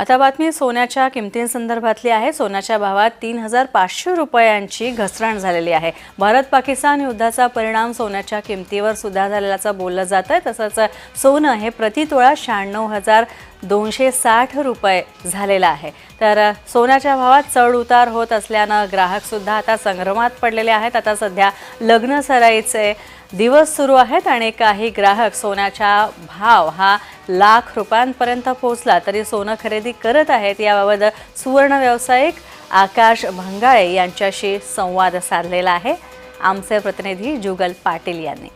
आता बातमी सोन्याच्या किमतींसंदर्भातली आहे. सोन्याच्या भावात तीन हजार पाचशे रुपयांची घसरण झालेली आहे. भारत पाकिस्तान युद्धाचा परिणाम सोन्याच्या किमतीवर सुद्धा झालेल्याचं बोललं जात आहे तसंच सोनं हे प्रतितोळा शहाण्णव हजार दोनशे साठ रुपये झालेला आहे. तर सोन्याच्या भावात चढ उतार होत असल्यानं ग्राहकसुद्धा आता संभ्रमात पडलेले आहेत. आता सध्या लग्न सराईचे दिवस सुरू आहेत आणि काही ग्राहक सोन्याचा भाव हा लाख रुपयांपर्यंत पोहोचला तरी सोनं खरेदी करत आहेत. याबाबत सुवर्ण व्यावसायिक आकाश भंगाळे यांच्याशी संवाद साधलेला आहे. आमचे प्रतिनिधी जुगल पाटील यांनी.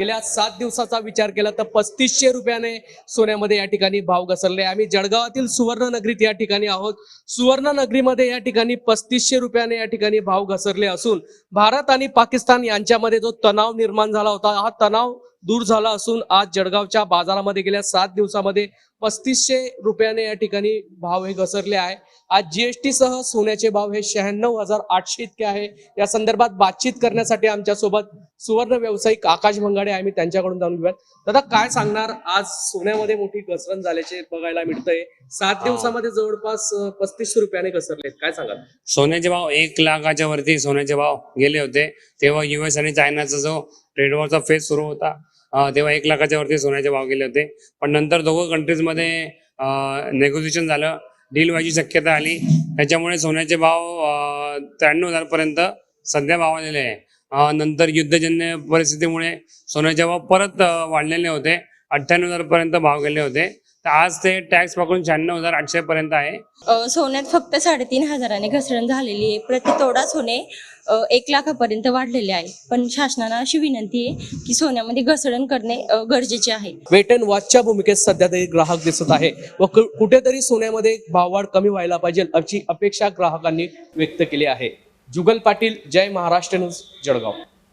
गेल्या सात दिवसाचा विचार केला तर पस्तीसशे रुपयाने सोन्यामध्ये या ठिकाणी भाव घसरले. आम्ही जळगावातील सुवर्णनगरीत या ठिकाणी आहोत. सुवर्णनगरीमध्ये या ठिकाणी पस्तीसशे रुपयाने या ठिकाणी भाव घसरले असून भारत आणि पाकिस्तान यांच्यामध्ये जो तणाव निर्माण झाला होता हा तणाव दूर झाला असून आज जळगावच्या बाजारामध्ये गेल्या सात दिवसामध्ये पस्तीसशे रुपयाने या ठिकाणी भाव हे घसरले आहे. आज जीएसटी सह सोन्याचे भाव हे शहाण्णव हजार आठशे इतके आहे. या संदर्भात बातचीत करण्यासाठी आमच्यासोबत सुवर्ण व्यावसायिक आकाश भंगाडे आम्ही त्यांच्याकडून जाणून घेऊयात. दादा काय सांगणार? आज सोन्यामध्ये मोठी घसरण झाल्याचे बघायला मिळतंय. सात दिवसामध्ये जवळपास पस्तीसशे रुपयाने घसरलेत. काय सांगाल? सोन्याचे भाव एक लाखाच्या वरती सोन्याचे भाव गेले होते. तेव्हा युएस आणि चायनाचा जो ट्रेड वॉरचा फेज सुरू होता तेव्हा एक लाखाच्या वरती सोन्याचे भाव गेले होते. पण नंतर दोघं कंट्रीजमध्ये नेगोसिएशन झालं. डील व्हायची शक्यता आली. त्याच्यामुळे सोन्याचे भाव त्र्याण्णव हजार पर्यंत सध्या भाव आलेले आहे. नंतर युद्धजन्य परिस्थितीमुळे सोन्याचे भाव परत वाढलेले होते. अठ्ठ्याण्णव हजार पर्यंत भाव गेले होते. तर आज ते टॅक्स पकडून शहाण्णव हजार आठशे पर्यंत आहे. सोन्यात फक्त साडेतीन हजाराने घसरण झालेली आहे. प्रति तोडा सोने एक लाखापर्यंत वाढलेले आहे. पण शासनाला अशी विनंती आहे की सोन्यामध्ये घसरण करणे गरजेचे आहे. वेट अँड वॉचच्या भूमिकेत सध्या तरी ग्राहक दिसत आहे व कुठेतरी सोन्यामध्ये भाववाढ कमी व्हायला पाहिजे अशी अपेक्षा ग्राहकांनी व्यक्त केली आहे. जुगल पाटील जय महाराष्ट्र न्यूज जळगाव.